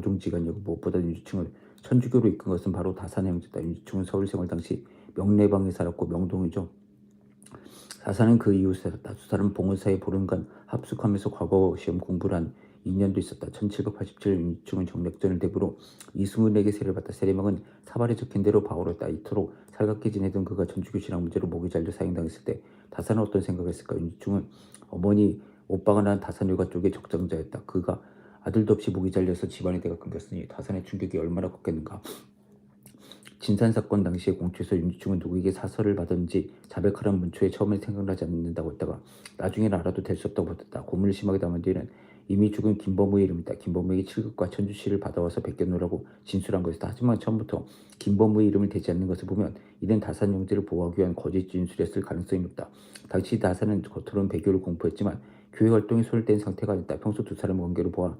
고종지간이고 무엇보다 윤지충을 천주교로 이끈 것은 바로 다산의 형제다. 윤지충은 서울 생활 당시 명례방에 살았고 명동이죠. 다산은 그 이후 살았다. 두 사람은 봉은사에 보름간 합숙하면서 과거 시험 공부를 한 2년도 있었다. 1787년 윤지충은 정력전을 대부로 이승훈에게 세를 받다. 세례명은 사발에 적힌 대로 바오였다. 이토록 살갑게 지내던 그가 천주교 신앙 문제로 목이 잘려 사형당했을 때 다산은 어떤 생각을 했을까? 윤지충은 어머니 오빠가 난 다산일가 쪽의 적장자였다. 그가 아들도 없이 목이 잘려서 집안의 대가 끊겼으니 다산의 충격이 얼마나 컸겠는가. 진산 사건 당시에 공초에서 윤지충은 누구에게 사설을 받은지 자백하라는 문초에 처음엔 생각나지 않는다고 했다가 나중에는 알아도 될 수 없다고 버텼다. 고문을 심하게 담은 뒤에는 이미 죽은 김범우의 이름이다. 김범우에게 칠급과 천주씨를 받아와서 베껴놓으라고 진술한 것이다. 하지만 처음부터 김범우의 이름을 대지 않는 것을 보면 이는 다산 형제를 보호하기 위한 거짓 진술이었을 가능성이 높다. 당시 다산은 겉으로는 배교를 공포했지만 교회 손을 뗀 상태가 아니다. 평소 두 사람의 관계를 보아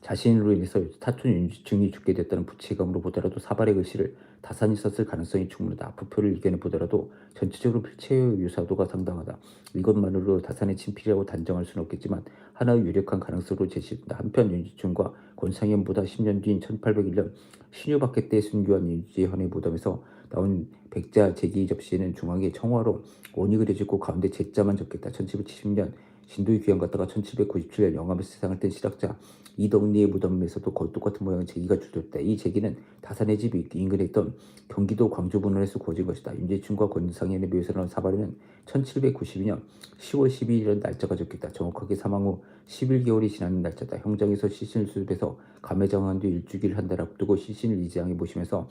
자신으로 인해서 사촌 윤지충이 죽게 됐다는 부채감으로 보더라도 사발의 글씨를 다산이 썼을 가능성이 충분하다. 부표를 이겨내 보더라도 전체적으로 필체의 유사도가 상당하다. 이것만으로 다산의 친필이라고 단정할 수는 없겠지만 하나의 유력한 가능성으로 제시된다. 한편 윤지충과 권상현보다 10년 뒤인 1801년 신유박해 때 순교한 윤지현의 무덤에서 나온 백자 제기 접시에는 중앙에 청화로 원이 그려지고 가운데 제자만 적겠다. 1770년 신도의 귀양 갔다가 1797년 영암에서 세상을 뗀 실학자 이덕리의 무덤에서도 거의 똑같은 모양의 제기가 주됐다. 이 제기는 다산의 집 인근에 있던 경기도 광주분원에서 구워진 것이다. 윤재춘과 권상현의 묘에서 나온 사발에는 1792년 10월 12일이라는 날짜가 적혀있다. 정확하게 사망 후 11개월이 지난 날짜다. 형장에서 시신을 수습해서 감회장한 뒤 일주기를 한 달 앞두고 시신을 이장에 모시면서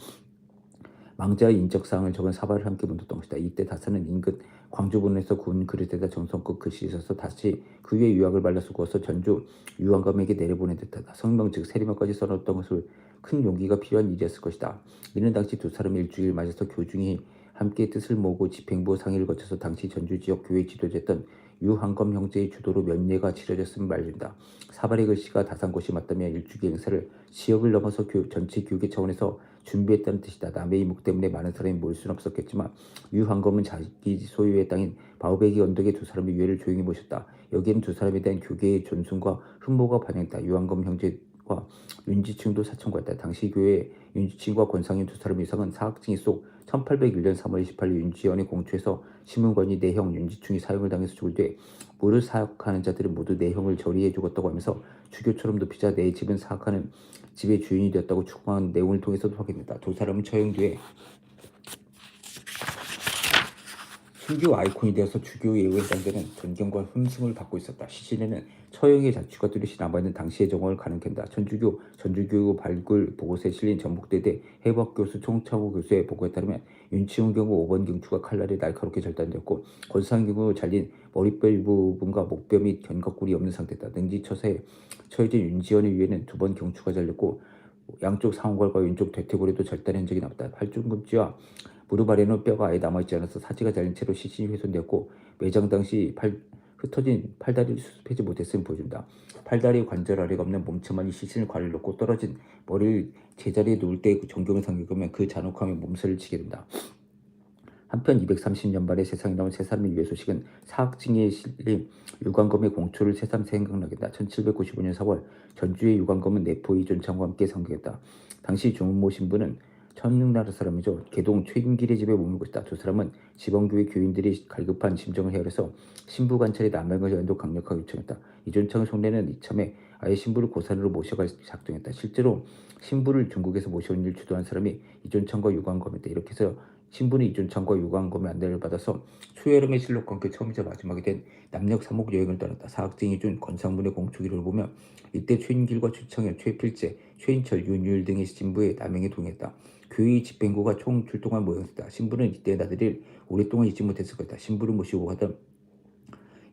망자의 인적사항을 적은 사발을 함께 묻었던 것이다. 이때 다산은 인근 광주분에서 구운 그릇에다 정성껏 글씨를 써서 다시 그 위에 유학을 발라서 구워서 전주 유황감에게 내려보낸 듯하다. 성명 즉 세리명까지 써놓았던 것을 큰 용기가 필요한 일이었을 것이다. 이는 당시 두 사람이 일주일 맞아서 교중이 함께 뜻을 모으고 집행부 상의를 거쳐서 당시 전주 지역 교회 지도자였던 유한검 형제의 주도로 면례가 치러졌음을 말린다. 사발의 글씨가 다산 곳이 맞다면 일주기 행사를 지역을 넘어서 교육, 전체 교육의 차원에서 준비했다는 뜻이다. 남의 이목 때문에 많은 사람이 모일 수는 없었겠지만 유한검은 자기 소유의 땅인 바우베기 언덕에 두 사람의 유해를 조용히 모셨다. 여기에는 두 사람에 대한 교계의 존중과 흠모가 반영했다. 유한검 형제 와 윤지충도 사천과였다. 당시 교회 윤지충과 권상윤 두 사람 이상은 사학증이 속 1801년 3월 28일 윤지연의 공초에서 신문관이 내형 윤지충이 사형을 당해서 죽을 때 무릇 사학하는 자들은 모두 내형을 저리해 죽었다고 하면서 주교처럼 높이자 내 집은 사학하는 집의 주인이 되었다고 추궁한 내용을 통해서도 확인했다. 두 사람은 처형 뒤에 순교 아이콘이 되어서 주교 해당되는 존경과 흠승을 받고 있었다. 시신에는 처형의 자취가 뚜렷이 남아있는 당시의 정황을 가능케 한다. 천주교 전주교육 발굴 보고서에 실린 전북대대 해박교수 총창호 교수의 보고에 따르면 윤치훈 경우 5번 경추가 칼날에 날카롭게 절단되었고 권상 경우 잘린 머리뼈 부분과 목뼈 및 견갑골이 없는 상태다. 능지처사에 처해진 윤지연의 위에는 두 번 경추가 잘렸고 양쪽 상골과 왼쪽 대퇴골에도 절단 흔적이 남았다. 팔중금지와 무릎 아래는 뼈가 아예 남아있지 않아서 사지가 잘린 채로 시신이 훼손되었고 매장 당시 팔, 흩어진 팔다리를 수습하지 못했음을 보여준다. 팔다리 관절 아래가 없는 몸체만이 시신을 관을 놓고 떨어진 머리를 제자리에 놓을 때 정경을 상기하면 그 잔혹함에 몸살을 치게 된다. 한편 230년 만에 세상에 나온 세 사람의 유해 소식은 사학증에 실린 유관검의 공초를 새삼 생각나겠다. 1795년 4월 전주의 유관검은 내포 이존창과 함께 상경했다. 당시 중은모 신부는 천능나라 사람이죠. 개동 최인길의 집에 머물고 있다. 두 사람은 지방교회 교인들이 갈급한 심정을 헤아려서 신부 관찰에 남양을 연도 강력하게 요청했다. 이존창의 속내는 이참에 아예 신부를 고산으로 모셔갈 작정했다. 실제로 신부를 중국에서 모셔온 일 주도한 사람이 이존창과 유관검이다. 이렇게 해서 신부는 이존창과 유관검의 안내를 받아서 초여름의 함께 처음이자 마지막이 된 남녘 삼옥 여행을 떠났다. 사학쟁이 준 권상문의 공초기를 보면 이때 최인길과 최창현, 최필재, 최인철, 윤유일 등의 신부의 남행에 동의했다. 교회 집행부가 총 출동한 모양새다. 신부는 이때 나들이를 오랫동안 잊지 못했을 것이다. 신부를 모시고 가던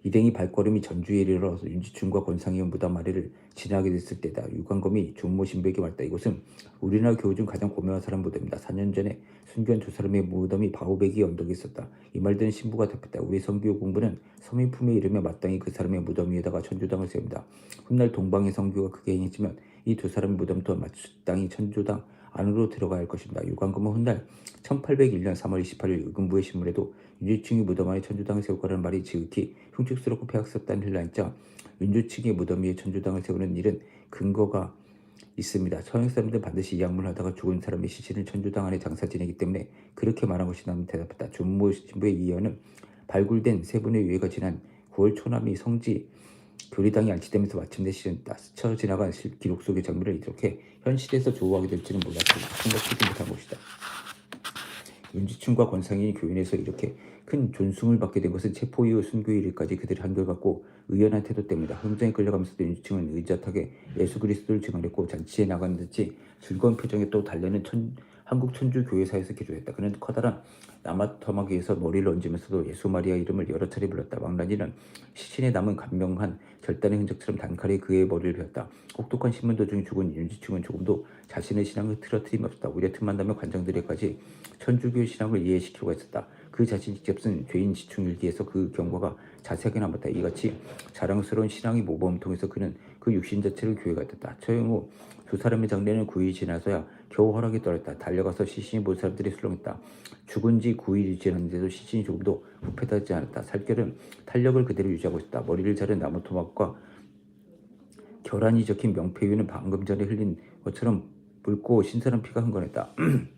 일행이 발걸음이 전주에 이르러 윤지충과 권상현 무덤 아래를 지나게 됐을 때다. 유관검이 중모 신부에게 말했다. 이곳은 우리나라 교우 중 가장 고명한 사람 무덤이다. 4년 전에 순교한 두 사람의 무덤이 바우베기 언덕에 있었다. 이말 듣는 신부가 답했다. 우리 성교 공부는 서민품에 이르며 마땅히 그 사람의 무덤 위에다가 천주당을 세운다. 훗날 동방의 성교가 크게 행했지만 이 두 사람의 무덤 또한 마땅히 천주당 안으로 할 것입니다. 유관검은 훗날 1801년 3월 28일 의금부의 신문에도 윤주층이 무덤 안에 천주당을 세울 거라는 말이 지극히 흉측스럽고 폐악스럽다는 힐라인자 윤주층의 무덤 위에 천주당을 세우는 일은 근거가 있습니다. 서양 사람들은 반드시 이 약물을 하다가 죽은 사람의 시신을 천주당 안에 장사 지내기 때문에 그렇게 말한 것이 나는 대답했다. 준모 신부의 이의는 발굴된 세 분의 유해가 지난 9월 초남이 성지 교리당이 안치되면서 마침내 실현했다. 스쳐 지나간 실- 기록 속의 장면을 이렇게 현실에서 조우하게 될지는 몰랐고 생각지도 못한 것이다. 윤지충과 권상인이 교인에서 이렇게 큰 존숭을 받게 된 것은 체포 이후 순교 일까지 그들이 한결같고 의연한 태도 때문이다. 흥정에 끌려가면서도 윤지충은 의젓하게 예수 그리스도를 증언했고 잔치에 듯이 즐거운 표정에 또 달려는 천, 한국 천주 교회사에서 기도했다. 그는 커다란 나마터마기에서 머리를 얹으면서도 예수 마리아 이름을 여러 차례 불렀다. 왕란이는 시신에 남은 간명한 절단의 흔적처럼 단칼에 그의 머리를 베었다. 혹독한 신문 도중 죽은 윤지충은 조금도 자신의 신앙을 틀어트림이 없었다. 오히려 틈만 나면 관장들에까지 천주교 신앙을 이해시키려고 했었다. 그 자신이 쓴 죄인 지충일기에서 그 경과가 자세하게 남았다. 이같이 자랑스러운 신앙의 모범을 통해서 그는 그 육신 자체를 교회가 됐다. 처형 후 두 사람의 장례는 9일이 지나서야 겨우 허락이 떨었다. 달려가서 시신이 본 사람들이 술렁했다. 죽은 지 9일이 지났는데도 시신이 조금도 부패하지 않았다. 살결은 탄력을 그대로 유지하고 있었다. 머리를 자른 나무 토막과 결안이 적힌 명패 위는 방금 전에 흘린 것처럼 붉고 신선한 피가 흥건했다.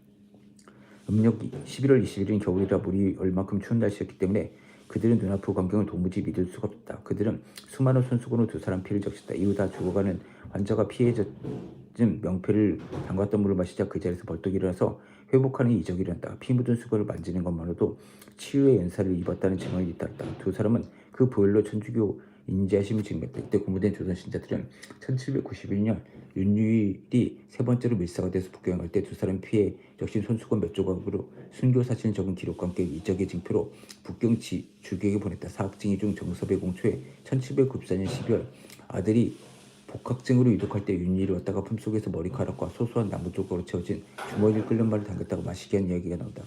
음력 11월 20일인 겨울이라 물이 얼마큼 추운 날씨였기 때문에 그들은 눈앞의 광경을 도무지 믿을 수가 없다. 그들은 수많은 손수건으로 두 사람 피를 적셨다. 이후 다 죽어가는 환자가 피해 젖은 명패를 담갔던 물을 마시자 그 자리에서 벌떡 일어나서 회복하는 이적이 일어났다. 피 묻은 수건을 만지는 것만으로도 치유의 연사를 입었다는 증언이 잇따랐다. 두 사람은 그 보혈로 천주교 인지하심을 증명했다. 이때 고무된 조선 신자들은 1791년 윤유일이 세 번째로 밀사가 돼서 북경을 갈때두 사람 피해 적신 손수건 몇 조각으로 순교 사진을 적은 기록과 함께 이적의 징표로 북경 지, 주교에게 보냈다. 사학증이 중 정섭의 공초에 1794년 12월 아들이 복학증으로 유독할 때 윤희를 왔다가 품속에서 머리카락과 소소한 나무 조각으로 채워진 주머니를 끓는 말을 담갔다고 마시게 한 이야기가 나온다.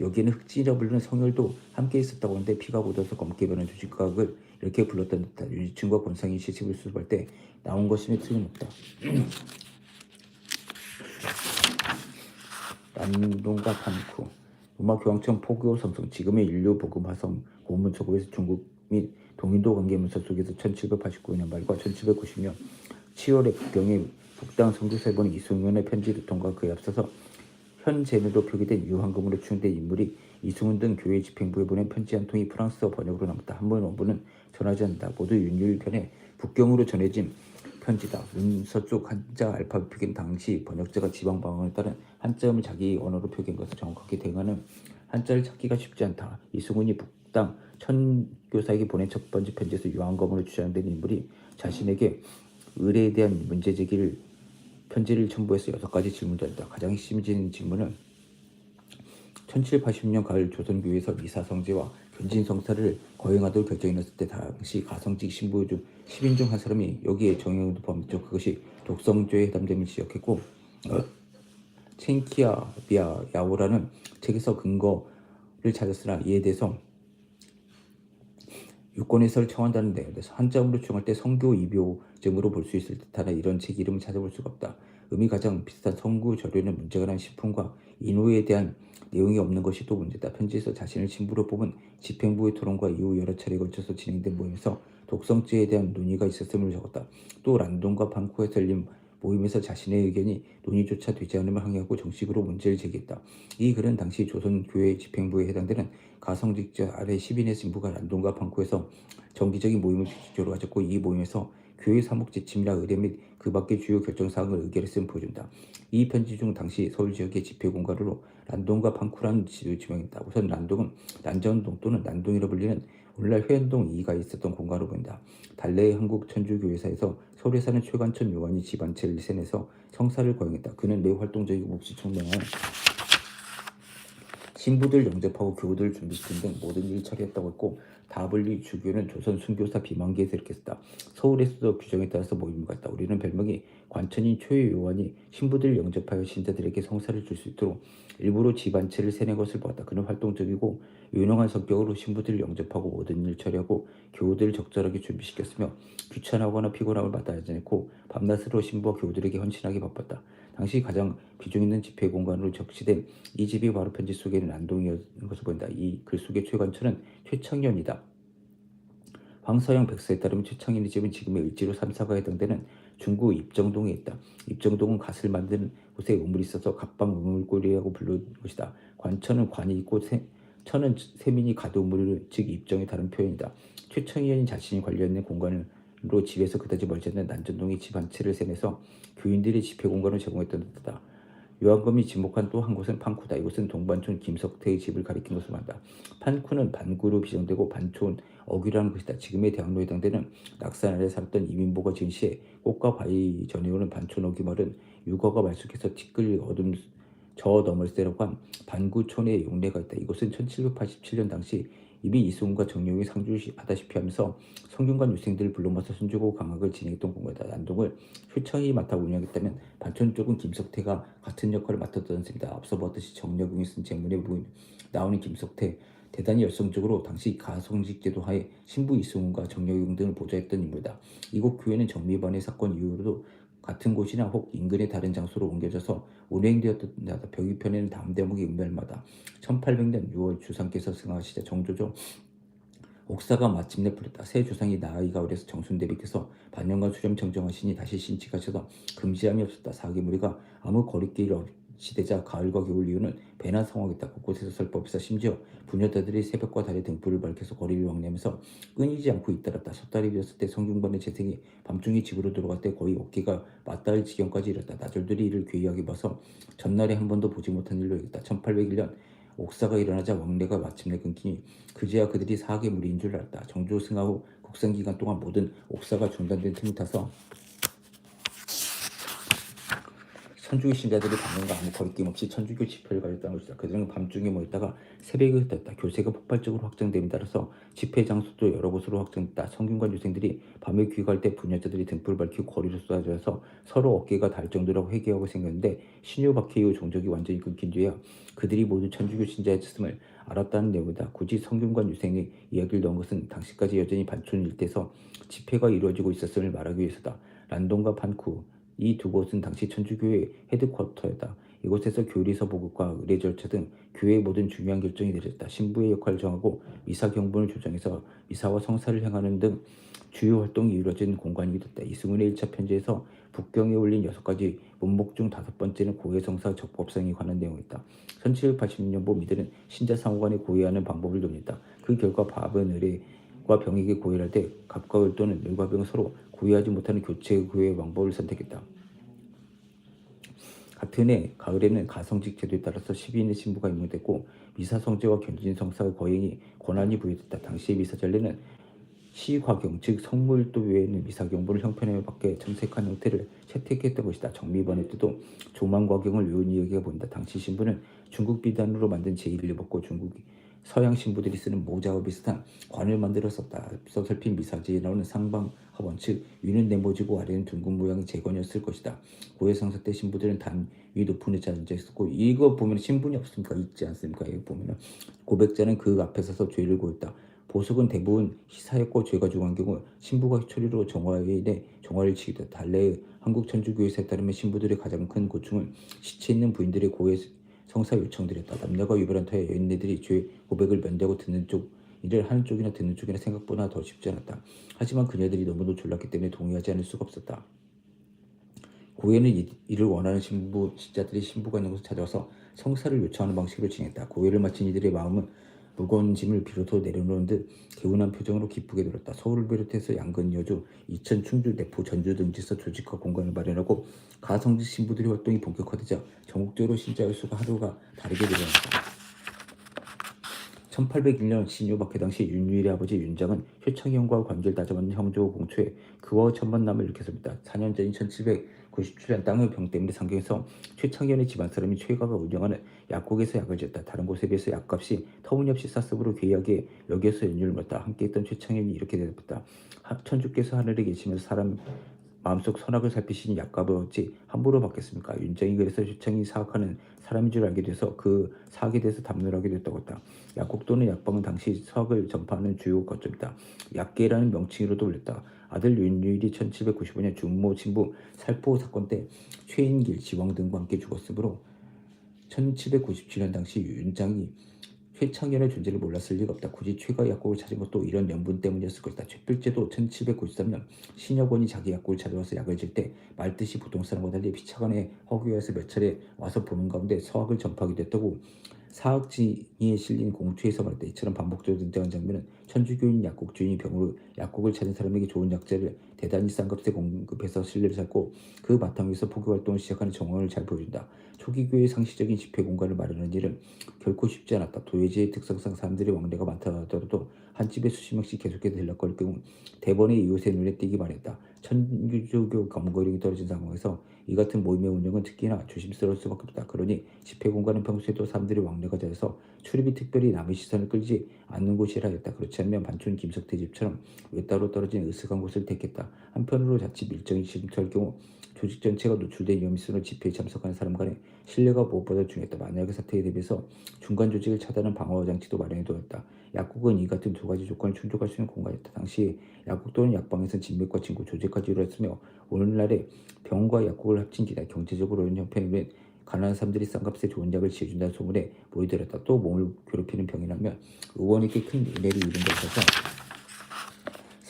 여기에는 흑진이라 부르는 성혈도 함께 있었다고 하는데 피가 묻어서 검게 변한 조직각을 이렇게 불렀던 듯하다. 윤희층과 권상이 시집을 수습할 때 나온 것임에 틀림없다. 난동과 판쿠 음악교황청 포교 성성 지금의 인류 복음 화성 고문 초급에서 중국 및 동인도 관계 문서 속에서 1789년 말과 1790년 7월에 북경의 북당 성주사에 보낸 이승훈의 편지 루통과 그에 앞서서 현 제네로 표기된 유황금으로 추정된 인물이 이승훈 등 교회 집행부에 보낸 편지 한 통이 프랑스어 번역으로 남았다. 한 번 원본은 전하지 않는다. 모두 윤율편에 북경으로 전해진 편지다. 문서 쪽 한자 알파벳 표기는 당시 번역자가 지방 방언에 따른 한자음을 자기 언어로 표기한 것을 정확하게 대응하는 한자를 찾기가 쉽지 않다. 이승훈이 북당 천교사에게 보낸 첫 번째 편지에서 유황검으로 주장된 인물이 자신에게 의뢰에 대한 문제 제기를 편지를 첨부해서 여섯 가지 질문을 했다. 가장 핵심적인 질문은 1780년 가을 조선교회에서 미사성제와 견진성사를 거행하도록 결정이 났을 때 당시 가성직 신부 중 10인 중 한 사람이 여기에 정형도 포함됐죠. 그것이 독성죄에 해당됨을 지적했고 어, 첸키아 비아 야오라는 책에서 근거를 찾았으나 이에 대해서 유권 해설을 청한다는데 그래서 한자음으로 추정할 때 성교 이묘증으로 볼 수 있을 듯하나 이런 책 이름을 찾아볼 수가 없다. 음이 가장 비슷한 성구 저료는 문제가 난 시품과 인호에 대한 내용이 없는 것이 또 문제다. 편지에서 자신을 신부로 뽑은 집행부의 토론과 이후 여러 차례 걸쳐서 진행된 모임에서 독성죄에 대한 논의가 있었음을 적었다. 또 란동과 방코에서 열린 모임에서 자신의 의견이 논의조차 되지 않음을 항의하고 정식으로 문제를 제기했다. 이 글은 당시 조선교회 집행부에 해당되는 가성직자 아래 10인의 신부가 란동과 방코에서 정기적인 모임을 규칙적으로 가졌고 이 모임에서 교회 사목 지침이나 의뢰 및 그 밖의 주요 결정사항을 의결했음을 보여준다. 이 편지 중 당시 서울 지역의 집회 공간으로 란동과 방쿠라는 지도 지명했다. 우선 란동은 난전동 또는 난동이라 불리는 오늘날 회원동 2가 있었던 공간으로 보인다. 달래의 한국 천주교회사에서 서울에 사는 최관천 요한이 집안체를 세내서 성사를 거행했다. 그는 매우 활동적이고 묵시 청명한 신부들 영접하고 교우들 준비시킨 등 모든 일을 처리했다고 했고 다블리 주교는 조선 순교사 비만기에서 이렇게 했다. 서울에서도 규정에 따라서 모임을 갖다. 우리는 별명이 관천인 초유 요한이 신부들 영접하여 신자들에게 성사를 줄 수 있도록 일부러 집안체를 세낸 것을 보았다. 그는 활동적이고 유능한 성격으로 신부들을 영접하고 모든 일을 처리하고 교우들을 적절하게 준비시켰으며 귀찮아하거나 피곤함을 마다하지 않고 밤낮으로 신부와 교우들에게 헌신하기 바빴다. 당시 가장 비중 있는 집회 공간으로 적시된 이 집이 바로 편지 속에는 난동이었는 것을 보인다. 이 글 속의 최관천은 최창년이다. 황서영 백서에 따르면 최창년의 집은 지금의 을지로 3사가 해당되는 중구 입정동에 있다. 입정동은 갓을 만드는 곳에 우물이 있어서 갑방 우물골이라고 부르는 곳이다. 관천은 관이 있고 세, 천은 세민이 가두 우물 즉 입정의 다른 표현이다. 의원이 자신이 관련된 공간으 로 집에서 그다지 멀지 않는 난전동의 집 한 채를 세내서 교인들이 집회 공간을 제공했던 듯하다. 요한검이 지목한 또 한 곳은 판쿠다. 이곳은 동반촌 김석태의 집을 가리킨 것으로 한다. 판쿠는 반구로 비정되고 반촌 어귀라는 것이다. 지금의 대학로에 해당되는 낙산 아래 살았던 이민보가 지은 시에 꽃과 바위 전해오는 반촌 어귀 말은 육어가 말쑥해서 티끌 어둠 저 너멀세라고 한 반구촌의 용례가 있다. 이곳은 1787년 당시 이미 이승훈과 정용이 상주하다시피 하면서 성균관 유생들을 불러 모아서 선주고 강학을 진행했던 공간이다. 난동을 효창이 맡아 운영했다면 반천 쪽은 김석태가 같은 역할을 맡았던 셈이다. 앞서 보았듯이 정력용이 쓴 제문에 보인 나오는 김석태 대단히 열성적으로 당시 가성직 제도 하에 신부 이승훈과 정력용 등을 보좌했던 인물이다. 이곳 교회는 정미반의 사건 이후로도 같은 곳이나 혹 인근의 다른 장소로 옮겨져서 운행되었던 데다 벽위편에는 다음 대목이 인멸마다 1800년 6월 주상께서 승하시자 정조조 옥사가 마침내 풀렸다. 새 조상이 나이가 어려서 정순대비께서 반년간 수렴 정정하시니 다시 신칙하셔서 금지함이 없었다. 사계무리가 아무 거리길 없 이 되자 가을과 겨울 이후는 배나 성하겠다. 곳곳에서 설법에서 심지어 부녀자들이 새벽과 달에 등불을 밝혀서 거리를 왕래하면서 끊이지 않고 잇따랐다. 섣달이 되었을 때 성균관의 재생이 밤중에 집으로 들어갈 때 거의 어깨가 맞닿을 지경까지 이뤘다. 나졸들이 이를 괴이하게 봐서 전날에 한 번도 보지 못한 일로 여겼다. 1801년 옥사가 일어나자 왕래가 마침내 끊기니 그제야 그들이 사계무리인 줄 알았다. 정조 승하 후 국상 기간 동안 모든 옥사가 중단된 틈을 타서 천주교 신자들이 방문과 아무 거리낌 없이 천주교 집회를 가졌다는 것이다. 그들은 밤중에 모였다가 새벽에 흩었다. 교세가 폭발적으로 확장됨에 따라서 집회 장소도 여러 곳으로 확장됐다. 성균관 유생들이 밤에 귀가할 때 부녀자들이 등불을 밝히고 거리로 쏟아져서 서로 어깨가 닿을 정도라고 회개하고 생겼는데 신유 박해 이후 종족이 완전히 끊긴 뒤에야 그들이 모두 천주교 신자였음을 알았다는 내용이다. 굳이 성균관 유생의 이야기를 넣은 것은 당시까지 여전히 반촌 일대에서 집회가 이루어지고 있었음을 말하기 위해서다. 란동과 판쿠 이 두 곳은 당시 천주교의 헤드쿼터였다. 이곳에서 교리서 보급과 의례 절차 등 교회의 모든 중요한 결정이 내려졌다. 신부의 역할을 정하고 미사 경분을 조정해서 미사와 성사를 행하는 등 주요 활동이 이루어진 공간이 됐다. 이승훈의 1차 편지에서 북경에 올린 여섯 가지 문목 중 다섯 번째는 고해성사 적법성에 관한 내용이다. 1786년 봄 이들은 신자 상호간에 고해하는 방법을 논했다. 그 결과 밥은 의례 과 병에게 고해할 때 갑과 을 또는 을과 병은 서로 고해하지 못하는 교체 고해 방법을 선택했다. 같은 해 가을에는 가성직 제도에 따라서 12인의 신부가 임명됐고 미사성제와 견진성사 거행이 권한이 부여됐다. 당시의 미사전례는 시과경 즉 성물도 외에는 미사경부를 형편에 밖에 정색한 형태를 채택했던 것이다. 정미번의 조만과경을 외운 이야기가 보인다. 당시 신부는 중국 비단으로 만든 제의를 입었고 중국 서양 신부들이 쓰는 모자와 비슷한 관을 만들어 썼다. 앞서 살핀 미사지에 나오는 상방 하원 즉 위는 네모지고 아래는 둥근 모양의 재건이었을 것이다. 고해성사 때 신부들은 단위 높은 의자에 있었고 이거 보면 신분이 없습니까? 있지 않습니까? 이거 보면은 고백자는 그 앞에 서서 죄를 고했다. 보석은 대부분 시사였고 죄가 중한 경우 신부가 처리로 정화에 정화를 치기도 달래의 한국 천주교에서에 따르면 신부들의 가장 큰 고충은 시체 있는 부인들의 고해 성사 요청드렸다. 남녀가 유별한 터에 여인네들이 죄 고백을 면대고 듣는 쪽 일을 하는 쪽이나 듣는 쪽이나 생각보다 더 쉽지 않았다. 하지만 그녀들이 너무도 졸랐기 때문에 동의하지 않을 수가 없었다. 고해는 이- 이를 원하는 신부 신자들이 신부가 있는 곳을 찾아와서 성사를 요청하는 방식으로 진행했다. 고해를 마친 이들의 마음은 무거운 짐을 비로소 내려놓은 듯 개운한 표정으로 기쁘게 들었다. 서울을 비롯해서 양근, 여주, 이천, 충주, 내포, 전주 등지서 조직화 공간을 마련하고 가성직 신부들의 활동이 본격화되자 전국적으로 신자의 수가 하루가 다르게 늘어났다. 1801년 신유박해 당시 윤유일의 아버지 윤장은 효창형과 관계를 다져맞는 형조 공초에 그와 천만남을 일으켰습니다. 4년 전인 1797년 땅의 병 때문에 상경해서 최창현의 집안 사람이 최가가 운영하는 약국에서 약을 지었다. 다른 곳에 비해서 약값이 터무니없이 쌌으므로 괴이하게 여기에서 연유를 물었다. 함께 있던 최창현이 이렇게 대답했다. 하- 천주께서 하늘에 계시면서 사람 마음속 선악을 살피시니 약값을 어찌 함부로 받겠습니까? 윤정이 그래서 최창이 사악하는 사람인 줄 알게 돼서 그 사악에 대해서 담론을 하게 됐다고 했다. 약국 또는 약방은 당시 서학을 전파하는 주요 거점이다. 약계라는 명칭으로도 불렸다. 아들 윤유일이 1795년 준모 친부 살포 사건 때 최인길, 지왕 등과 함께 죽었으므로 1797년 당시 윤장이 최창현의 존재를 몰랐을 리가 없다. 굳이 최가의 약국을 찾은 것도 이런 명분 때문이었을 것이다. 최필제도 1793년 신여권이 자기 약국을 찾아와서 약을 질 때 말듯이 부동산과 달리 피차관의 허구에서 몇 차례 와서 보는 가운데 서학을 전파하기도 했다고 사학지에 실린 공투에서 말했다. 이처럼 반복적으로 등장한 장면은 천주교인 약국 주인이 병으로 약국을 찾은 사람에게 좋은 약재를 대단히 싼 값에 공급해서 신뢰를 쌓고 그 바탕에서 포교 활동을 시작하는 정황을 잘 보여준다. 초기 교회의 상시적인 집회 공간을 마련하는 일은 결코 쉽지 않았다. 도예지의 특성상 사람들의 왕래가 많다 하더라도 한 집에 수십 명씩 계속해서 들락거릴 경우 대번에 이웃의 눈에 띄기만 했다. 천주교 검거력이 떨어진 상황에서 이 같은 모임의 운영은 특히나 조심스러울 수밖에 없다. 그러니 집회 공간은 평소에도 사람들이 왕래가 잘해서 출입이 특별히 남의 시선을 끌지 않는 곳이라 했다. 그렇지 않으면 반춘 김석태 집처럼 외따로 떨어진 으슥한 곳을 택했다. 한편으로 자칫 일정이 침투할 경우 조직 전체가 노출된 위험이 있으므로 집회에 참석하는 사람 간의 신뢰가 무엇보다 중요했다. 만약의 사태에 대비해서 중간 조직을 차단하는 방어 장치도 마련해 두었다. 약국은 이 같은 두 가지 조건을 충족할 수 있는 공간이었다. 당시 약국 또는 약방에서는 진맥과 친구, 조직까지 이루어졌으며 오늘날의 병과 약국을 합친 기다 경제적으로 어려운 형편이면 가난한 사람들이 싼 값에 좋은 약을 지어준다는 소문에 모이들었다. 또 몸을 괴롭히는 병이라면 의원에게 큰 은혜를 입은 데 있어서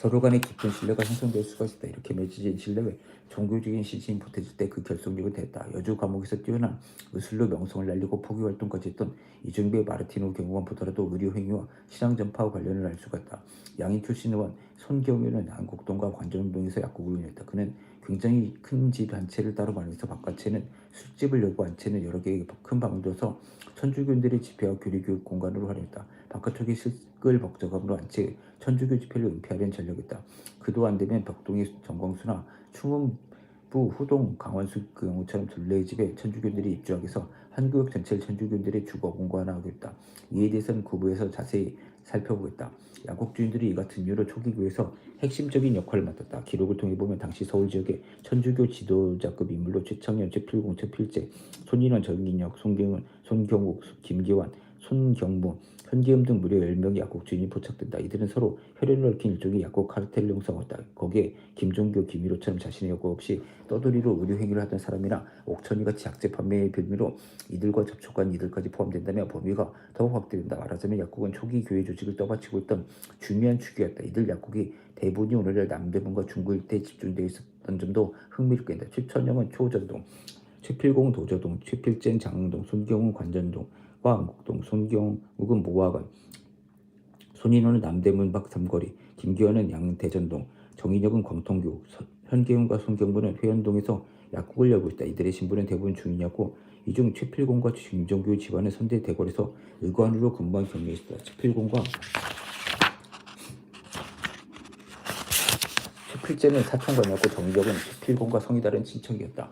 서로 간의 깊은 신뢰가 형성될 수가 있다. 이렇게 맺어진 신뢰에 종교적인 시신이 보태질 때 그 결속력을 대했다. 여주 감옥에서 뛰어난 의술로 명성을 날리고 포기 활동까지 했던 이정비의 마르티노 경우만 보더라도 의료 행위와 시장 전파와 관련을 알 수가 있다. 양희 출신 의원 손경유는 안국동과 관전동에서 약국을 운영했다. 그는 굉장히 큰 집 한 채를 따로 마련해서 바깥채는 술집을 열고 안채는 여러 개의 큰 방을 둬서 천주교인들의 집회와 교리교육 공간으로 활용했다. 바깥쪽이 실끌 벅적함으로 안채 천주교 집회를 은폐하려는 전략이다. 그도 안 되면 벽동의 정광수나 충원부 후동 강원수 그 경우처럼 둘레의 집에 천주교인들이 입주하게 해서 한 구역 전체를 천주교인들의 주거 공간화하겠다. 이에 대해서는 구부에서 자세히 살펴보겠다. 약국 주인들이 이 같은 이유로 초기 교회에서 핵심적인 역할을 맡았다. 기록을 통해 보면 당시 서울 지역의 천주교 지도자급 인물로 최창현, 최필공, 최필재, 손인원, 정인혁, 손경은, 손경욱, 김기환, 손경무, 현기음 등 무려 10명의 약국 주인이 포착된다. 이들은 서로 혈연을 얽힌 일종의 약국 카르텔을 형성했다. 거기에 김종교, 김일호처럼 자신의 역과 없이 떠돌이로 의료 행위를 하던 사람이나 옥천이같이 약재 판매의 빌미로 이들과 접촉한 이들까지 포함된다면 범위가 더욱 확대된다. 말하자면 약국은 초기 교회 조직을 떠받치고 있던 중요한 축이었다. 이들 약국이 대부분이 오늘날 남대문과 중구 일대에 집중되어 있었던 점도 흥미롭게 된다. 최천영은 초전동, 최필공 도저동, 최필젠 장흥동, 손경훈 관전동, 화안국동, 손경욱은 모화관, 손인호는 남대문 밖 삼거리, 김기현은 양대전동, 정인혁은 광통교, 서- 현계훈과 손경부는 회원동에서 약국을 열고 있다. 이들의 신분은 대부분 중인이었고 이중 최필공과 김종규 집안은 선대 대궐에서 의관으로 근무한 경력이 있었다. 최필공과 최필재는 사촌관이었고 정적은 최필공과 성이 다른 친척이었다.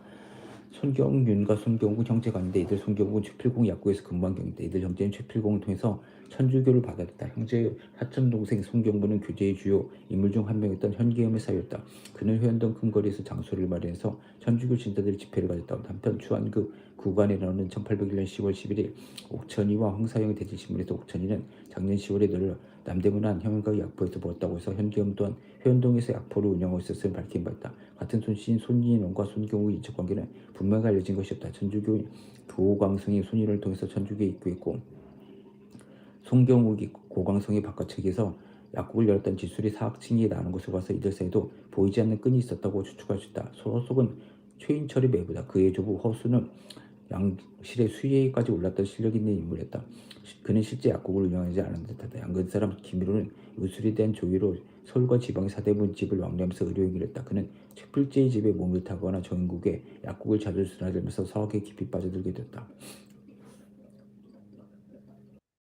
손경윤과 손경훈 형제간인데 이들 손경훈은 최필공 약국에서 근무한 경인데 이들 형제는 최필공을 통해서 천주교를 받아들였다. 형제의 사촌 동생 손경부는 교제의 주요 인물 중 한 명이었던 현기음의 사이였다. 그는 회원동 큰 거리에서 장소를 마련해서 천주교 신자들의 집회를 가졌다. 한편 추한그 구간에 나오는 1801년 10월 11일 옥천이와 황사영의 대지신문에서 옥천이는 작년 10월에 늘 남대문 한 형과 약포에서 보았다고 해서 현기음 또한 회원동에서 약포를 운영하고 있었음을 밝힌 바 있다. 같은 손씨인 손인원과 손경우의 인척 관계는 분명히 알려진 것이 없다. 천주교인 도광성이 손인을 통해서 천주교에 입구했고 송경욱이 고광성의 바깥측에서 약국을 열었던 지술이 사학층이 나는 것을 봐서 이들 사이도 보이지 않는 끈이 있었다고 추측할 수 있다. 소속은 최인철의 매부다. 그의 조부 허수는 양실의 수위까지 올랐던 실력 있는 인물이었다. 시- 그는 실제 약국을 운영하지 않은 듯하다. 양근 사람 김일호는 의술에 대한 조의로 서울과 지방의 사대문 집을 왕래하면서 의료행위를 했다. 그는 최필제의 집에 몸을 타거나 정인국에 약국을 자주 드나들면서 사학에 깊이 빠져들게 되었다.